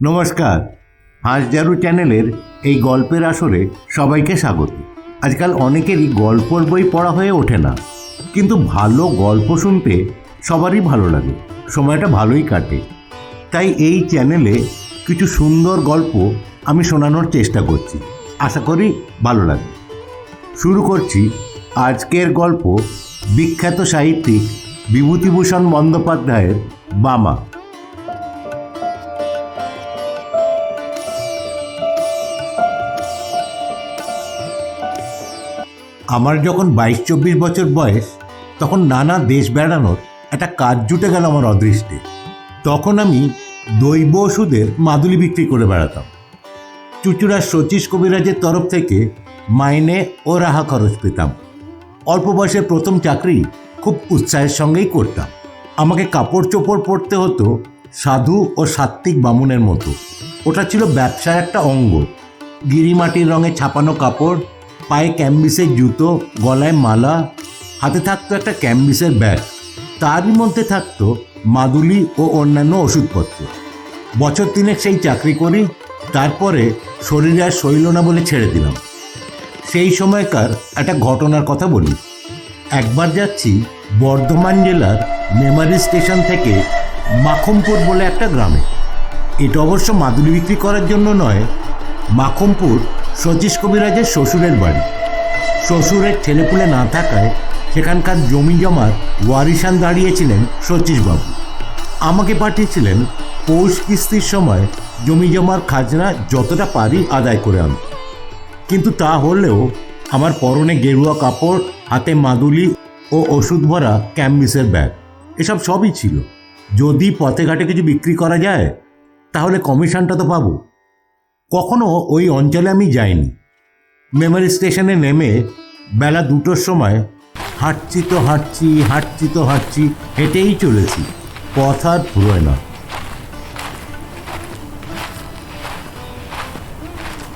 নমস্কার। হাঁসজারু চ্যানেলের এই গল্পের আসরে সবাইকে স্বাগত। আজকাল অনেকেরই গল্পর বই পড়া হয়ে ওঠে না, কিন্তু ভালো গল্প শুনতে সবারই ভালো লাগে, সময়টা ভালোই কাটে। তাই এই চ্যানেলে কিছু সুন্দর গল্প আমি শোনানোর চেষ্টা করছি, আশা করি ভালো লাগে। শুরু করছি আজকের গল্প বিখ্যাত সাহিত্যিক বিভূতিভূষণ বন্দ্যোপাধ্যায়ের বামা। আমার যখন বাইশ, চব্বিশ বছর বয়স, তখন নানা দেশ বেড়ানোর একটা কাজ জুটে গেল আমার অদৃষ্টে। তখন আমি দৈব ওষুধের মাদুলি বিক্রি করে বেড়াতাম। চুচুড়া শচীশ কবিরাজের তরফ থেকে মাইনে ও রাহা খরচ পেতাম। অল্প বয়সে প্রথম চাকরি খুব উৎসাহের সঙ্গেই করতাম। আমাকে কাপড় চোপড় পরতে হতো সাধু ও সাত্ত্বিক বামুনের মতো। ওটা ছিল ব্যবসার একটা অঙ্গ। গিরিমাটির রঙে ছাপানো কাপড় পায়ে ক্যাম্বিসের জুতো, গলায় মালা, হাতে থাকতো একটা ক্যাম্বিসের ব্যাগ। তারই মধ্যে থাকতো মাদুলি ও অন্যান্য ওষুধপত্র। বছর তিনেক সেই চাকরি করি, তারপরে শরীরে আর সইল না বলে ছেড়ে দিলাম। সেই সময়কার একটা ঘটনার কথা বলি। একবার যাচ্ছি বর্ধমান জেলার মেমারি স্টেশন থেকে মাখমপুর বলে একটা গ্রামে। এটা অবশ্য মাদুলি বিক্রি করার জন্য নয় মাখমপুর শচীশ কবিরাজের শ্বশুরের বাড়ি। শ্বশুরের ছেলেপুলে না থাকায় সেখানকার জমি জমার ওয়ারিশান দাঁড়িয়েছিলেন শচীশবাবু আমাকে পাঠিয়েছিলেন পৌষ কিস্তির সময় জমি জমার খাজনা যতটা পারি আদায় করে আনতে। কিন্তু তা হলেও আমার পরনে গেরুয়া কাপড়, হাতে মাদুলি ও ওষুধ ভরা ক্যাম্বিসের ব্যাগ, এসব সবই ছিল। যদি পথে ঘাটে কিছু বিক্রি করা যায়, তাহলে কমিশনটা তো পাবো। কখনো ওই অঞ্চলে আমি যাইনি। মেমোরি স্টেশনে নেমে বেলা দুটোর সময় হাঁটছি তো হাঁটছি হাঁটছি তো হাঁটছি, হেঁটেই চলেছি। পথ আর ফুরোয় না।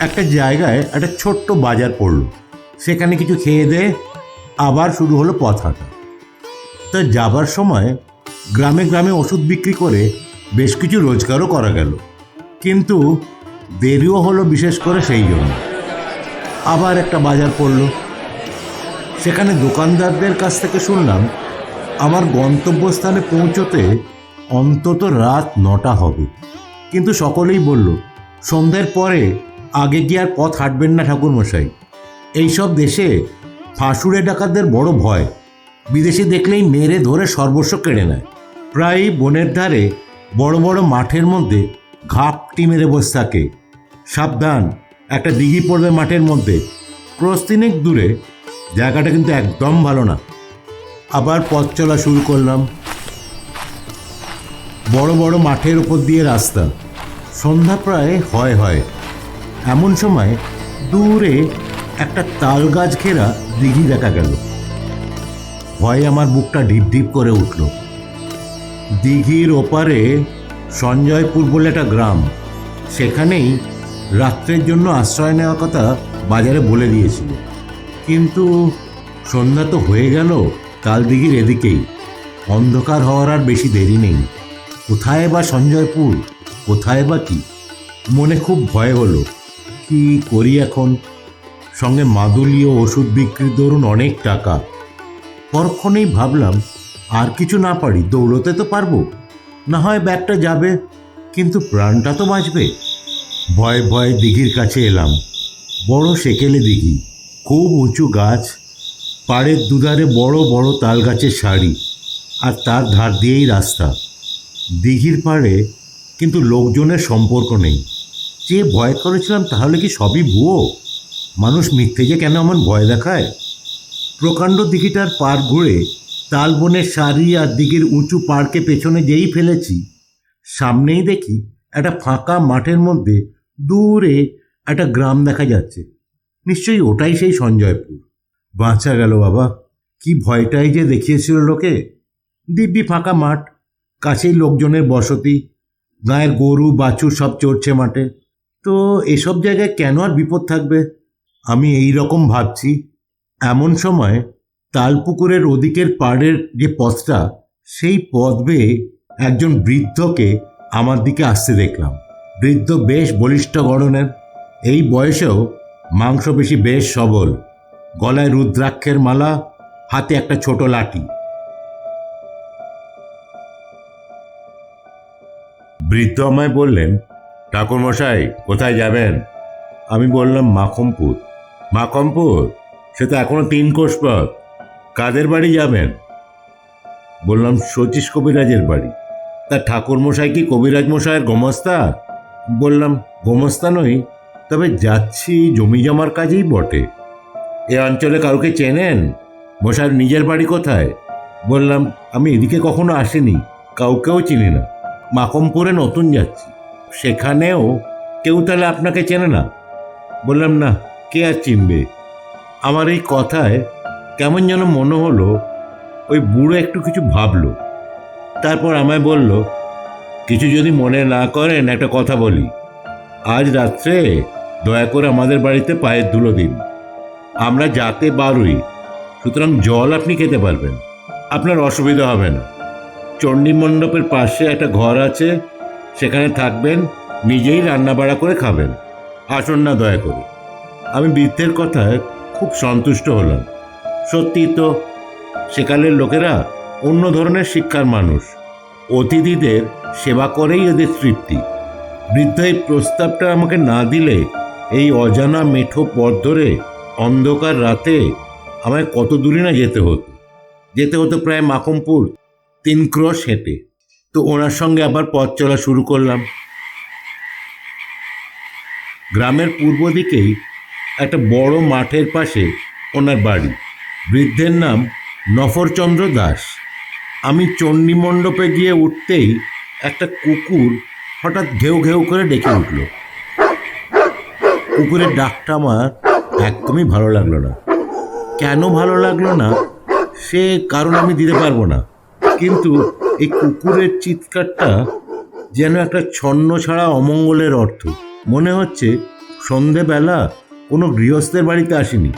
একটা জায়গায় একটা ছোট্ট বাজার পড়ল। সেখানে কিছু খেয়ে দে, আবার শুরু হলো পথ হাঁটা। তা যাবার সময় গ্রামে গ্রামে ওষুধ বিক্রি করে বেশ কিছু রোজগারও করা গেল। কিন্তু দেরিও হলো বিশেষ করে সেই জন্য। আবার একটা বাজার পড়ল। সেখানে দোকানদারদের কাছ থেকে শুনলাম, আমার গন্তব্যস্থানে পৌঁছতে অন্তত রাত নটা হবে। কিন্তু সকলেই বলল, সন্ধ্যের পরে আগে গিয়ে আর পথ হাঁটবেন না ঠাকুরমশাই। এইসব দেশে ফাঁসুড়ে ডাকাতদের বড় ভয়। বিদেশি দেখলেই মেরে ধরে সর্বস্ব কেড়ে নেয়। প্রায়ই বনের ধারে বড় বড় মাঠের মধ্যে ঘাপটি মেরে বসে থাকে। সাবধান। একটা দিঘি পড়বে মাঠের মধ্যে। ক্রস্তিনেক দূরে। জায়গাটা কিন্তু একদম ভালো না। আবার পথ চলা শুরু করলাম। বড় বড় মাঠের ওপর দিয়ে রাস্তা। সন্ধ্যা প্রায় হয় হয়। এমন সময় দূরে একটা তাল গাছ ঘেরা দিঘি দেখা গেল। ভয়ে আমার বুকটা ঢিপ ঢিপ করে উঠল। দিঘির ওপারে সঞ্জয়পুর বলে একটা গ্রাম। সেখানেই রাত্রের জন্য আশ্রয় নেওয়ার কথা বাজারে বলে দিয়েছিল। কিন্তু সন্ধ্যা তো হয়ে গেল তালদিঘির এদিকেই। অন্ধকার হওয়ার আর বেশি দেরি নেই। কোথায় বা সঞ্জয়পুর, কোথায় বা কি? মনে খুব ভয় হলো, কি করি এখন? সঙ্গে মাদুলি ও ওষুধ বিক্রির দরুন অনেক টাকা। পরক্ষণেই ভাবলাম, আর কিছু না পারি, দৌড়তে তো পারব। না হয় ব্যাগটা যাবে, কিন্তু প্রাণটা তো বাঁচবে। ভয়ে ভয়ে দিঘির কাছে এলাম। বড় সেকেলে দিঘি, খুব উঁচু গাছ, পাড়ের দুধারে বড় বড় তাল গাছের সারি, আর তার ধার দিয়েই রাস্তা। দিঘির পাড়ে কিন্তু লোকজনের সম্পর্ক নেই। যে ভয় করেছিলাম তাহলে কি সবই ভুয়ো? মানুষ মিথ্যে যে কেন আমার ভয় দেখায়? প্রকাণ্ড দিঘিটার পার ঘুরে তাল বনের সারি আর দিঘির উঁচু পাড়কে পেছনে যেই ফেলেছি, সামনেই দেখি একটা ফাঁকা মাঠের মধ্যে দূরে একটা গ্রাম দেখা যাচ্ছে। নিশ্চয়ই ওটাই সেই সঞ্জয়পুর। বাঁচা গেল বাবা। কি ভয়টাই যে দেখিয়েছিল লোকে। দিব্যি ফাঁকা মাঠ, কাছেই লোকজনের বসতি, গায়ের গরু, বাছুর সব চড়ছে মাঠে। তো এসব জায়গায় কেন আর বিপদ থাকবে? আমি এই রকম ভাবছি। এমন সময় তালপুকুরের ওদিকের পাড়ের যে পথটা, সেই পথ বেয়ে একজন বৃদ্ধকে আমার দিকে আসতে দেখলাম। বৃদ্ধ বেশ বলিষ্ঠ গড়নের। এই বয়সেও মাংসপেশি বেশ সবল। গলায় রুদ্রাক্ষের মালা, হাতে একটা ছোট লাঠি। বৃদ্ধ আমায় বললেন, ঠাকুরমশাই, কোথায় যাবেন? আমি বললাম, মাখমপুর। মাখমপুর? সে তো এখনও তিন কোষ পথ। কাদের বাড়ি যাবেন? বললাম শচীশ কবিরাজের বাড়ি। তা ঠাকুরমশাই কি কবিরাজ মশাইয়ের গোমস্তা? বললাম, গোমস্তা নই, তবে যাচ্ছি, জমি জমার কাজেই বটে। এ অঞ্চলে কাউকে চেনেন? মশাইয়ের নিজের বাড়ি কোথায়? বললাম, আমি এদিকে কখনো আসিনি, কাউকেও চিনি না। মাকমপুরে নতুন যাচ্ছি, সেখানেও কেউ তাহলে আপনাকে চেনে না? বললাম, না, কে আর চিনবে? আমার এই কথায় কেমন যেন মনে হলো, ওই বুড়ো একটু কিছু ভাবলো। তারপর আমায় বলল কিছু যদি মনে না করেন, একটা কথা বলি। আজ রাত্রে দয়া করে আমাদের বাড়িতে পায়ের ধুলো দিন। আমরা যাতে বারুই, সুতরাং জল আপনি খেতে পারবেন। আপনার অসুবিধা হবে না। চণ্ডী মণ্ডপের পাশে একটা ঘর আছে, সেখানে থাকবেন, নিজেই রান্না বাড়া করে খাবেন। আসুন না দয়া করে। আমি বৃদ্ধের কথায় খুব সন্তুষ্ট হলাম। সত্যি তো, সেকালের লোকেরা অন্য ধরনের শিক্ষার মানুষ। অতিথিদের সেবা করেই এদের তৃপ্তি। বৃদ্ধ এই প্রস্তাবটা আমাকে না দিলে এই অজানা মেঠো পথ ধরে অন্ধকার রাতে আমায় কত দূরে না যেতে হতো। যেতে হতো প্রায় মাখমপুর তিন ক্রস হেঁটে। তো ওনার সঙ্গে আবার পথ চলা শুরু করলাম। গ্রামের পূর্ব দিকেই একটা বড় মাঠের পাশে ওনার বাড়ি। বৃদ্ধের নাম নফরচন্দ্র দাস। আমি চণ্ডী মণ্ডপে গিয়ে উঠতেই একটা কুকুর হঠাৎ ঘেউ ঘেউ করে ডেকে উঠল। কুকুরের ডাকটা আমার একদমই ভালো লাগল না। কেন ভালো লাগল না? সে কারণ আমি দিতে পারব না। কিন্তু এই কুকুরের চিৎকারটা যেন একটা ছন্ন ছাড়া অমঙ্গলের অর্থ। মনে হচ্ছে সন্ধেবেলা কোনো গৃহস্থের বাড়িতে আসেনি।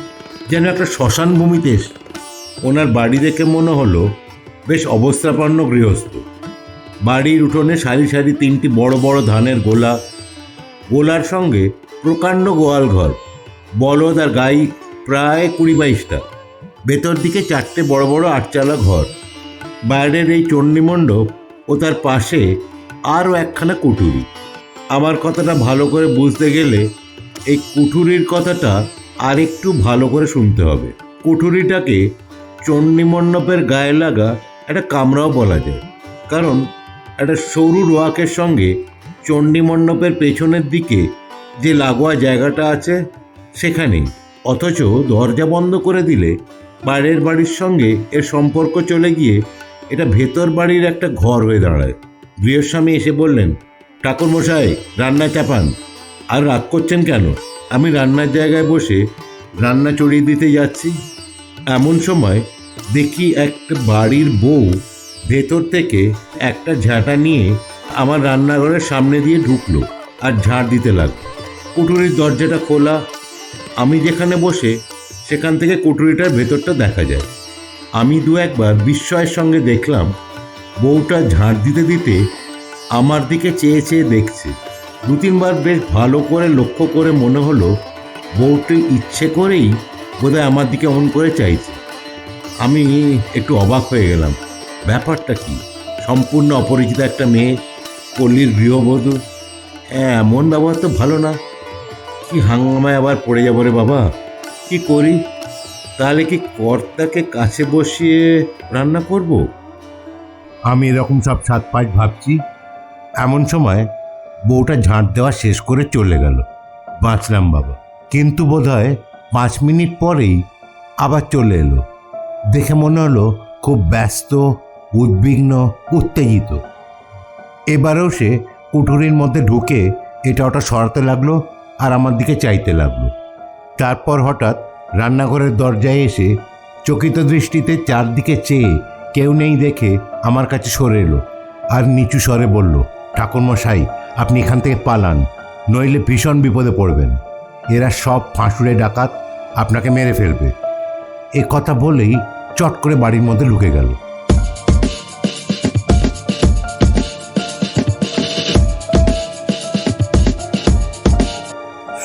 যেন একটা শ্মশান ভূমিতে এসে। ওনার বাড়ি দেখে মনে হলো বেশ অবস্থাপন্ন গৃহস্থ। বাড়ির উঠোনে সারি সারি তিনটি বড় বড় ধানের গোলা। গোলার সঙ্গে প্রকাণ্ড গোয়াল ঘর। বলদ আর গাই প্রায় কুড়ি বাইশটা। ভেতর দিকে চারটে বড় বড় আটচালা ঘর। বাইরের এই চণ্ডীমণ্ডপ ও তার পাশে আরও একখানা কুঠুরি আমার কথাটা ভালো করে বুঝতে গেলে এই কুঠুরির কথাটা আর একটু ভালো করে শুনতে হবে। কুঠুরিটাকে চণ্ডীমণ্ডপের গায়ে লাগা একটা কামরাও বলা যায়। কারণ একটা সরু রোয়াকের সঙ্গে চণ্ডীমণ্ডপের পেছনের দিকে যে লাগোয়া জায়গাটা আছে, সেখানেই। অথচ দরজা বন্ধ করে দিলে বাইরের বাড়ির সঙ্গে এর সম্পর্ক চলে গিয়ে এটা ভেতর বাড়ির একটা ঘর হয়ে দাঁড়ায়। গৃহস্বামী এসে বললেন, ঠাকুরমশাই, রান্না চাপান। আর রাগ করছেন কেন? আমি রান্নার জায়গায় বসে রান্না চড়িয়ে দিতে যাচ্ছি। এমন সময় দেখি একটা বাড়ির বউ ভেতর থেকে একটা ঝাঁটা নিয়ে আমার রান্নাঘরের সামনে দিয়ে ঢুকলো আর ঝাড় দিতে লাগল। কুটুরির দরজাটা খোলা। আমি যেখানে বসে, সেখান থেকে কুটুরিটার ভেতরটা দেখা যায়। আমি দু একবার বিস্ময়ের সঙ্গে দেখলাম, বউটা ঝাঁট দিতে দিতে আমার দিকে চেয়ে চেয়ে দেখছে। দু তিনবার বেশ ভালো করে লক্ষ্য করে মনে হলো, বউটি ইচ্ছে করেই বোধহয় আমার দিকে অন করে চাইছে। আমি একটু অবাক হয়ে গেলাম। ব্যাপারটা কি? সম্পূর্ণ অপরিচিত একটা মেয়ে পল্লীর গৃহবধূ? হ্যাঁ, এমন ব্যবহার তো ভালো না। কি হাঙ্গামায় আবার পড়ে যাব রে বাবা? কি করি? তাহলে কি কর্তাকে কাছে বসিয়ে রান্না করব? আমি এরকম সব সাত পাঁচ ভাবছি। এমন সময় বউটা ঝাঁট দেওয়া শেষ করে চলে গেল। বাঁচলাম বাবা। কিন্তু বোধহয় পাঁচ মিনিট পরেই আবার চলে এলো। দেখে মনে হলো খুব ব্যস্ত, উদ্বিগ্ন, উত্তেজিত। এবারেও সে কুঠুরির মধ্যে ঢুকে এটা ওটা সরাতে লাগল আর আমার দিকে চাইতে লাগল। তারপর হঠাৎ রান্নাঘরের দরজায় এসে চকিত দৃষ্টিতে চারদিকে চেয়ে কেউ নেই দেখে আমার কাছে সরে এলো আর নিচু স্বরে বলল, ঠাকুরমশাই, আপনি এখান থেকে পালান, নইলে ভীষণ বিপদে পড়বেন। এরা সব ফাঁসুড়ে ডাকাত, আপনাকে মেরে ফেলবে। এ কথা বলেই চট করে বাড়ির মধ্যে ঢুকে গেল।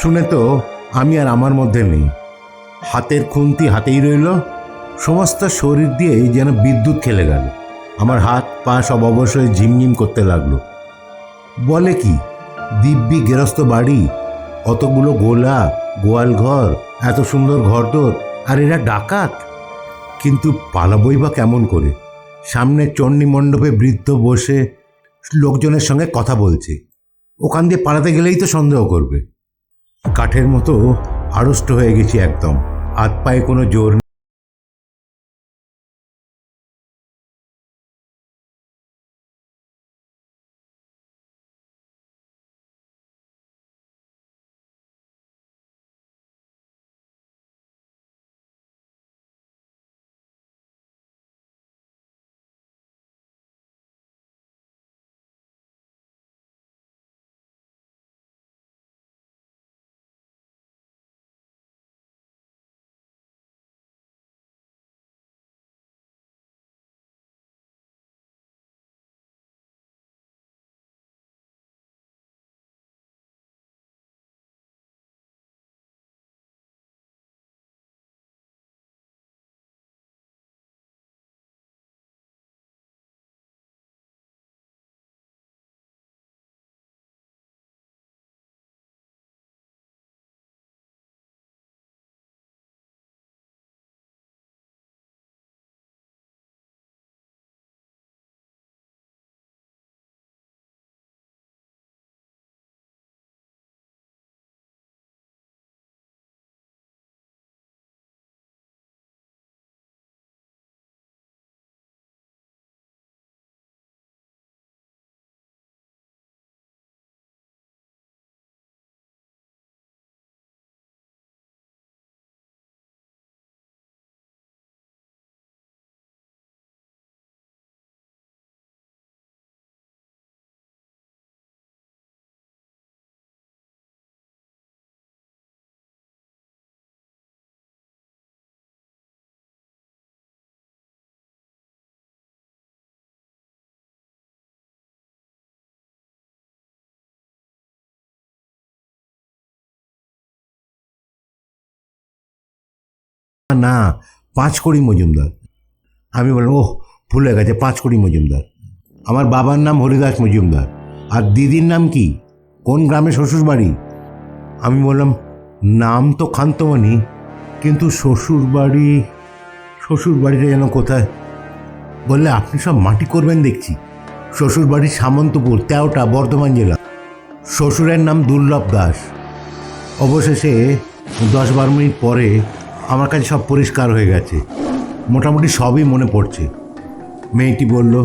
শুনে তো আমি আর আমার মধ্যে নেই। হাতের খুন্তি হাতেই রইল, সমস্ত শরীর দিয়ে যেন বিদ্যুৎ খেলে গেল। আমার হাত পা সব অবশ্যই ঝিমঝিম করতে লাগল। বলে কি, দিব্যি গেরস্ত বাড়ি, অতগুলো গোলা, গোয়াল ঘর, এত সুন্দর ঘরদোর, আর এরা ডাকাত? কিন্তু পালাবই বা কেমন করে? সামনে চণ্ডী মণ্ডপে বৃদ্ধ বসে লোকজনের সঙ্গে কথা বলছে। ওখান দিয়ে পালাতে গেলেই তো সন্দেহ করবে। কাঠের মতো আড়ষ্ট হয়ে গেছি একদম। হাত পায়ে কোনো জোর না পাঁচ কোড়ি মজুমদার। আমি বললাম, ওহ, ভুলে গেছে পাঁচ কোড়ি মজুমদার। আমার বাবার নাম হরিদাস মজুমদার। আর দিদির নাম কি? কোন গ্রামে শ্বশুর বাড়ি আমি বললাম, নাম তো খান্তমণি, কিন্তু শ্বশুর বাড়ি শ্বশুর বাড়িটা যেন কোথায়? বললে, আপনি সব মাটি করবেন দেখছি। শ্বশুর বাড়ি সামন্তপুর তেওটা বর্ধমান জেলা। শ্বশুরের নাম দুর্লভ দাস। অবশেষে দশ বারো মিনিট পরে আমার কাছে সব পরিষ্কার হয়ে গেছে। মোটামুটি সবই মনে পড়ছে। মেয়েটি বলল,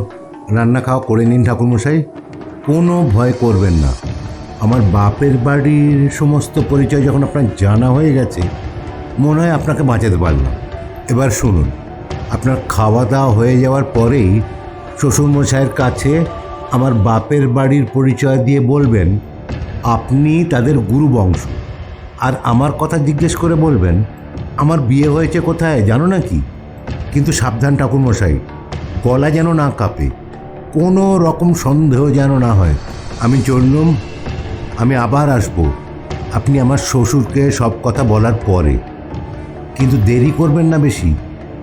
রান্না খাওয়া করে নিন ঠাকুরমশাই, কোনো ভয় করবেন না। আমার বাপের বাড়ির সমস্ত পরিচয় যখন আপনার জানা হয়ে গেছে, মনে হয় আপনাকে বাঁচাতে পারলাম। এবার শুনুন, আপনার খাওয়া দাওয়া হয়ে যাওয়ার পরেই শ্বশুরমশাইয়ের কাছে আমার বাপের বাড়ির পরিচয় দিয়ে বলবেন, আপনি তাদের গুরু বংশ। আর আমার কথা জিজ্ঞেস করে বলবেন আমার বিয়ে হয়েছে কোথায় জানো নাকি? কিন্তু সাবধান ঠাকুরমশাই, গলা যেন না কাঁপে, কোনো রকম সন্দেহ যেন না হয়। আমি চললুম, আমি আবার আসব। আপনি আমার শ্বশুরকে সব কথা বলার পরে। কিন্তু দেরি করবেন না বেশি,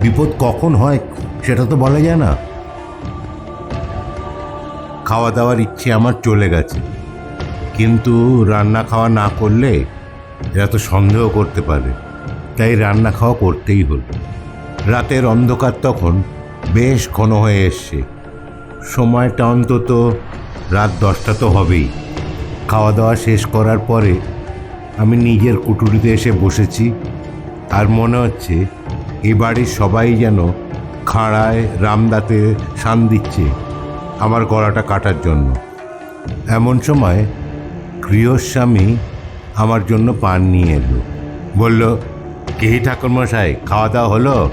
বিপদ কখন হয় সেটা তো বলা যায় না। খাওয়া দাওয়ার ইচ্ছে আমার চলে গেছে। কিন্তু রান্না খাওয়া না করলে এরা তো সন্দেহ করতে পারে। তাই রান্না খাওয়া করতেই হলো। রাতের অন্ধকার তখন বেশ ঘন হয়ে এসছে। সময়টা অন্তত রাত দশটা তো হবেই। খাওয়া দাওয়া শেষ করার পরে আমি নিজের কুটুরিতে এসে বসেছি। আর মনে হচ্ছে এ বাড়ির সবাই যেন খাড়ায় রামদাতে শান দিচ্ছে আমার গলাটা কাটার জন্য। এমন সময় গৃহস্বামী আমার জন্য পান নিয়ে এলো। বলল কে ঠাকুরমশাই খাওয়া দাওয়া হলো?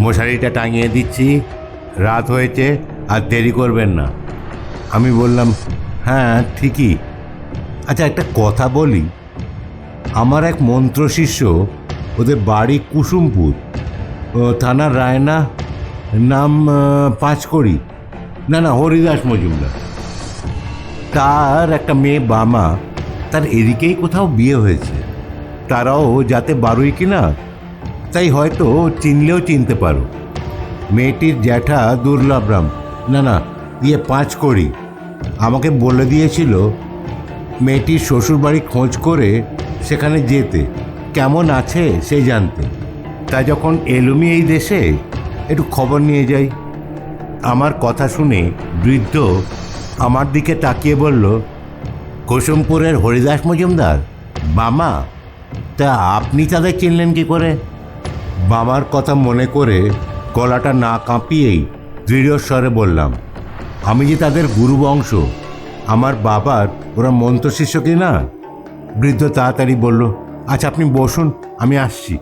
মশারিটা টাঙিয়ে দিচ্ছি, রাত হয়েছে আর দেরি করবেন না। আমি বললাম হ্যাঁ ঠিকই। আচ্ছা একটা কথা বলি। আমার এক মন্ত্র শিষ্য, ওদের বাড়ি কুসুমপুর, ও থানার রায়না, নাম পাঁচকড়ি। না না, হরিদাস মজুমদার। তার একটা মেয়ে বামা, তার এদিকেই কোথাও বিয়ে হয়েছে। তারাও যাতে বারোই কিনা, তাই হয়তো চিনলেও চিনতে পারো। মেয়েটির জ্যাঠা দুর্লভরাম না না ইয়ে পাঁচ করি আমাকে বলে দিয়েছিল, মেয়েটির শ্বশুরবাড়ি খোঁজ করে সেখানে যেতে। কেমন আছে সে জানতে। তা যখন এলুমি এই দেশে, একটু খবর নিয়ে যাই। আমার কথা শুনে বৃদ্ধ আমার দিকে তাকিয়ে বলল, কুসুমপুরের হরিদাস মজুমদার, বামা? তা আপনি তাদের চিনলেন কি করে? বামার কথা মনে করে গলাটা না কাঁপিয়েই দৃঢ়স্বরে বললাম, আমি যে তাদের গুরু বংশ, আমার বাবার ওরা মন্ত্রশিষ্য কি না? বৃদ্ধ তাড়াতাড়ি বলল আচ্ছা আপনি বসুন, আমি আসছি।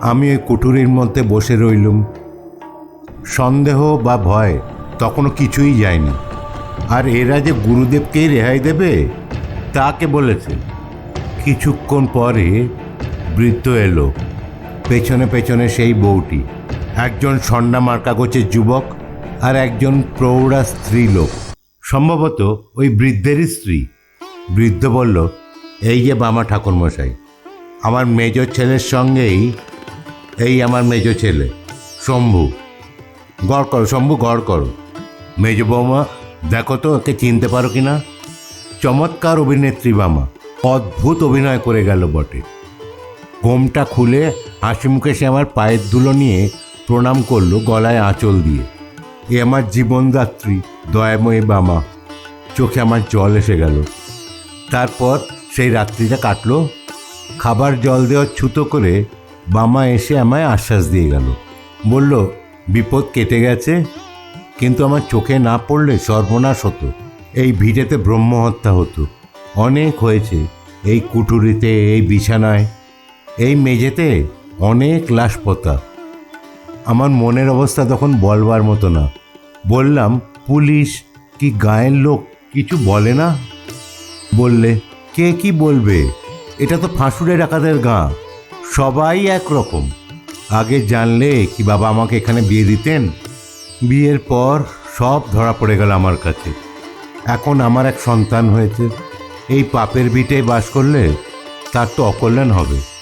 আমি ওই কুঠুরির মধ্যে বসে রইলুম। সন্দেহ বা ভয় তখনও কিছুই যায়নি। আর এরা যে গুরুদেবকেই রেহাই দেবে তাকে বলেছে? কিছুক্ষণ পরে বৃদ্ধ এলো। পেছনে পেছনে সেই বউটি। একজন সন্না মার্কা গোছের যুবক আর একজন প্রৌঢ়া স্ত্রী লোক। সম্ভবত ওই বৃদ্ধেরই স্ত্রী। বৃদ্ধ বলল, এই যে বামা ঠাকুরমশাই, আমার মেজ ছেলের সঙ্গেই, এই আমার মেজ ছেলে, শম্ভু। গড় করো, শম্ভু, গড় করো। মেজ বৌমা দেখো তো, ওকে চিনতে পারো কি না চমৎকার অভিনেত্রী বামা। অদ্ভুত অভিনয় করে গেল বটে। গোমটা খুলে হাসি মুখে সে আমার পায়ের ধুলো নিয়ে প্রণাম করল গলায় আঁচল দিয়ে। এ আমার জীবনদাত্রী দয়াময়ী বামা। চোখে আমার জল এসে গেল। তারপর সেই রাত্রিটা কাটলো। খাবার জল দেওয়ার ছুতো করে বামা এসে আমায় আশ্বাস দিয়ে গেল। বলল, বিপদ কেটে গেছে, কিন্তু আমার চোখে না পড়লে সর্বনাশ হতো। এই ভিটেতে ব্রহ্মহত্যা হতো। অনেক হয়েছে। এই কুটুরিতে, এই বিছানায় এই মেঝেতে অনেক লাশ পোতা আমার মনের অবস্থা তখন বলবার মতো না। বললাম, পুলিশ কি গায়ের লোক কিছু বলে না? বললে, কে কি বলবে? এটা তো ফাঁসুড়ে ডাকাতের গা। সবাই একরকম। আগে জানলে কি বাবা আমাকে এখানে বিয়ে দিতেন? বিয়ের পর সব ধরা পড়ে গেল আমার কাছে। এখন আমার এক সন্তান হয়েছে। এই পাপের ভিটে বাস করলে তার তো অকল্যাণ হবে।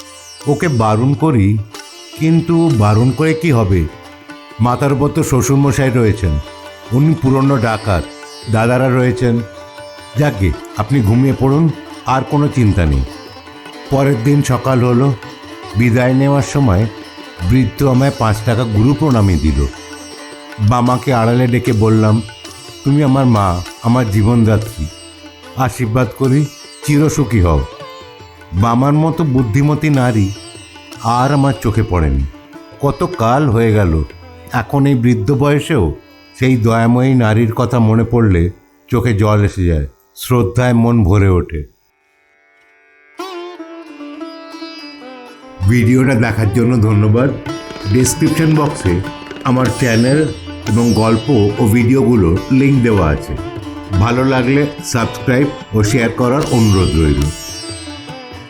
ওকে বারণ করি, কিন্তু বারণ করে কি হবে? মাথার উপর তো শ্বশুরমশাই রয়েছেন। উনি পুরনো ডাকাত, দাদারা রয়েছেন। যাকে, আপনি ঘুমিয়ে পড়ুন, আর কোনো চিন্তা নেই। পরের দিন সকাল হলো, বিদায় নেওয়ার সময় বৃদ্ধ আমায় পাঁচ টাকা গুরু প্রণামী দিল। বামাকে আড়ালে ডেকে বললাম, তুমি আমার মা, আমার জীবনদাত্রী আশীর্বাদ করি, চিরসুখী হও। বামার মতো বুদ্ধিমতী নারী আর আমার চোখে পড়েনি। কত কাল হয়ে গেল, এখন এই বৃদ্ধ বয়সেও সেই দয়াময়ী নারীর কথা মনে পড়লে চোখে জল এসে যায়, শ্রদ্ধায় মন ভরে ওঠে। ভিডিওটা দেখার জন্য ধন্যবাদ। ডেসক্রিপশন বক্সে আমার চ্যানেল এবং গল্প ও ভিডিওগুলো লিংক দেওয়া আছে। ভালো লাগলে সাবস্ক্রাইব ও শেয়ার করার অনুরোধ রইল।